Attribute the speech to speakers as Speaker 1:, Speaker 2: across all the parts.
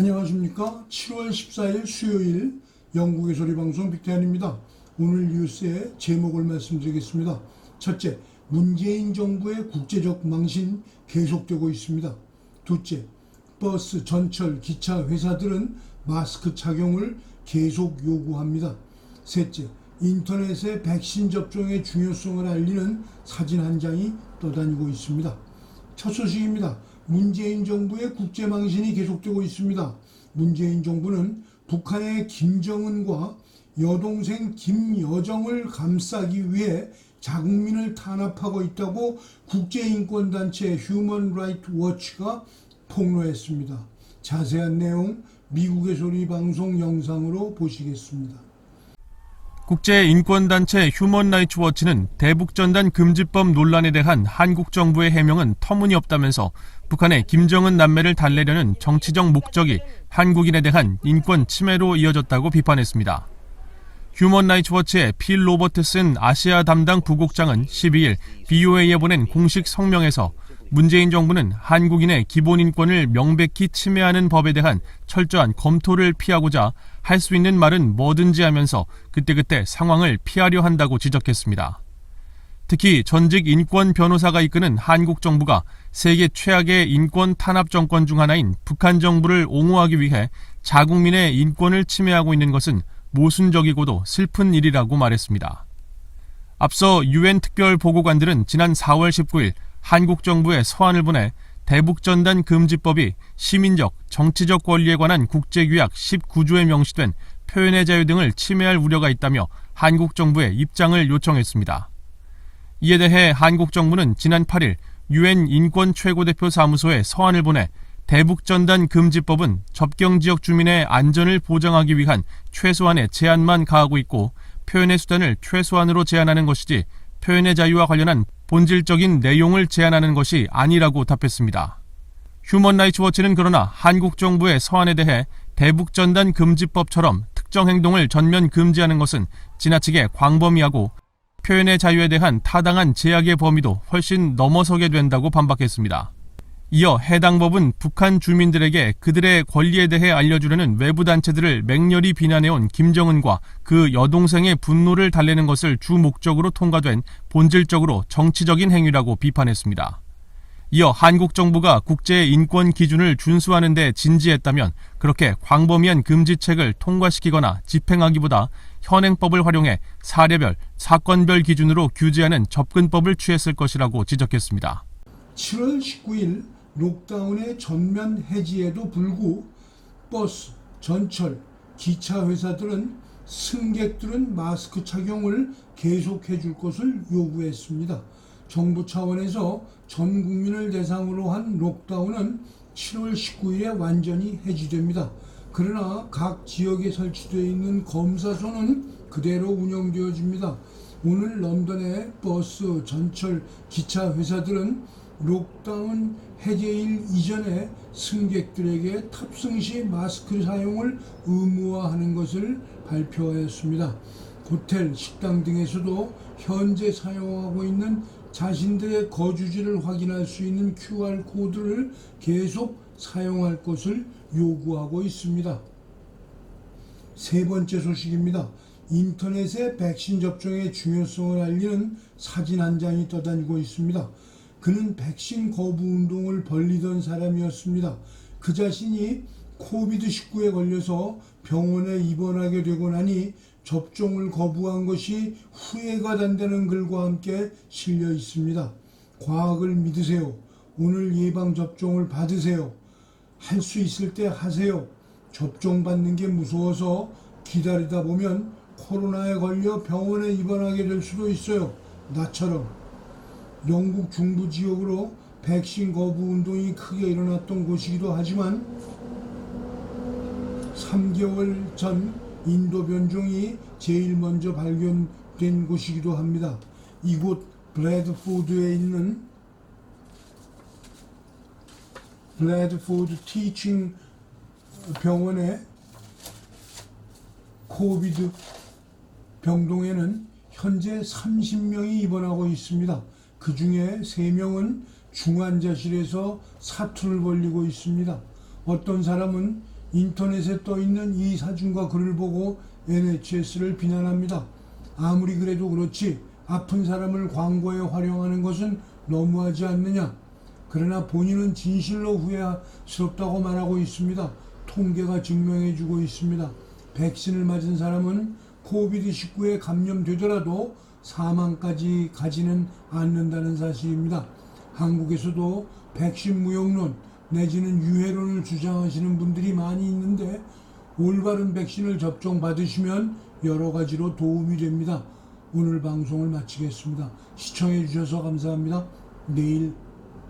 Speaker 1: 안녕하십니까. 7월 14일 수요일 영국의 소리 방송 빅대현입니다. 오늘 뉴스의 제목을 말씀드리겠습니다. 첫째, 문재인 정부의 국제적 망신 계속되고 있습니다. 둘째, 버스, 전철, 기차 회사들은 마스크 착용을 계속 요구합니다. 셋째, 인터넷에 백신 접종의 중요성을 알리는 사진 한 장이 떠다니고 있습니다. 첫 소식입니다. 문재인 정부의 국제망신이 계속되고 있습니다. 문재인 정부는 북한의 김정은과 여동생 김여정을 감싸기 위해 자국민을 탄압하고 있다고 국제인권단체 휴먼 라이트 워치가 폭로했습니다. 자세한 내용 미국의 소리 방송 영상으로 보시겠습니다.
Speaker 2: 국제인권단체 휴먼라이츠 워치는 대북전단 금지법 논란에 대한 한국 정부의 해명은 터무니없다면서 북한의 김정은 남매를 달래려는 정치적 목적이 한국인에 대한 인권 침해로 이어졌다고 비판했습니다. 휴먼라이츠 워치의 필 로버트슨 아시아 담당 부국장은 12일 BOA에 보낸 공식 성명에서 문재인 정부는 한국인의 기본 인권을 명백히 침해하는 법에 대한 철저한 검토를 피하고자 할 수 있는 말은 뭐든지 하면서 그때그때 상황을 피하려 한다고 지적했습니다. 특히 전직 인권 변호사가 이끄는 한국 정부가 세계 최악의 인권 탄압 정권 중 하나인 북한 정부를 옹호하기 위해 자국민의 인권을 침해하고 있는 것은 모순적이고도 슬픈 일이라고 말했습니다. 앞서 유엔 특별 보고관들은 지난 4월 19일 한국 정부에 서한을 보내 대북전단 금지법이 시민적, 정치적 권리에 관한 국제규약 19조에 명시된 표현의 자유 등을 침해할 우려가 있다며 한국 정부에 입장을 요청했습니다. 이에 대해 한국 정부는 지난 8일 유엔 인권 최고대표 사무소에 서한을 보내 대북전단 금지법은 접경 지역 주민의 안전을 보장하기 위한 최소한의 제한만 가하고 있고 표현의 수단을 최소한으로 제한하는 것이지 표현의 자유와 관련한 본질적인 내용을 제한하는 것이 아니라고 답했습니다. 휴먼 라이츠 워치는 그러나 한국 정부의 서한에 대해 대북전단 금지법처럼 특정 행동을 전면 금지하는 것은 지나치게 광범위하고 표현의 자유에 대한 타당한 제약의 범위도 훨씬 넘어서게 된다고 반박했습니다. 이어 해당 법은 북한 주민들에게 그들의 권리에 대해 알려주려는 외부 단체들을 맹렬히 비난해온 김정은과 그 여동생의 분노를 달래는 것을 주 목적으로 통과된 본질적으로 정치적인 행위라고 비판했습니다. 이어 한국 정부가 국제 인권 기준을 준수하는 데 진지했다면 그렇게 광범위한 금지책을 통과시키거나 집행하기보다 현행법을 활용해 사례별, 사건별 기준으로 규제하는 접근법을 취했을 것이라고 지적했습니다.
Speaker 1: 7월 19일 록다운의 전면 해지에도 불구 버스, 전철, 기차 회사들은 승객들은 마스크 착용을 계속해 줄 것을 요구했습니다. 정부 차원에서 전 국민을 대상으로 한 록다운은 7월 19일에 완전히 해지됩니다. 그러나 각 지역에 설치되어 있는 검사소는 그대로 운영되어집니다. 오늘 런던의 버스, 전철, 기차 회사들은 록다운 해제일 이전에 승객들에게 탑승 시 마스크 사용을 의무화하는 것을 발표하였습니다. 호텔, 식당 등에서도 현재 사용하고 있는 자신들의 거주지를 확인할 수 있는 QR 코드를 계속 사용할 것을 요구하고 있습니다. 세 번째 소식입니다. 인터넷에 백신 접종의 중요성을 알리는 사진 한 장이 떠다니고 있습니다. 그는 백신 거부 운동을 벌리던 사람이었습니다. 그 자신이 코비드19에 걸려서 병원에 입원하게 되고 나니 접종을 거부한 것이 후회가 된다는 글과 함께 실려 있습니다. 과학을 믿으세요. 오늘 예방 접종을 받으세요. 할 수 있을 때 하세요. 접종 받는 게 무서워서 기다리다 보면 코로나에 걸려 병원에 입원하게 될 수도 있어요. 나처럼. 영국 중부 지역으로 백신 거부 운동이 크게 일어났던 곳이기도 하지만 3개월 전 인도 변종이 제일 먼저 발견된 곳이기도 합니다. 이곳 블래드포드에 있는 블래드포드 티칭 병원의 코비드 병동에는 현재 30명이 입원하고 있습니다. 그 중에 3명은 중환자실에서 사투를 벌리고 있습니다. 어떤 사람은 인터넷에 떠 있는 이 사진과 글을 보고 NHS를 비난합니다. 아무리 그래도 그렇지 아픈 사람을 광고에 활용하는 것은 너무하지 않느냐. 그러나 본인은 진실로 후회스럽다고 말하고 있습니다. 통계가 증명해주고 있습니다. 백신을 맞은 사람은 코비드19에 감염되더라도 사망까지 가지는 않는다는 사실입니다. 한국에서도 백신 무용론 내지는 유해론을 주장하시는 분들이 많이 있는데 올바른 백신을 접종 받으시면 여러 가지로 도움이 됩니다. 오늘 방송을 마치겠습니다. 시청해 주셔서 감사합니다. 내일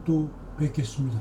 Speaker 1: 또 뵙겠습니다.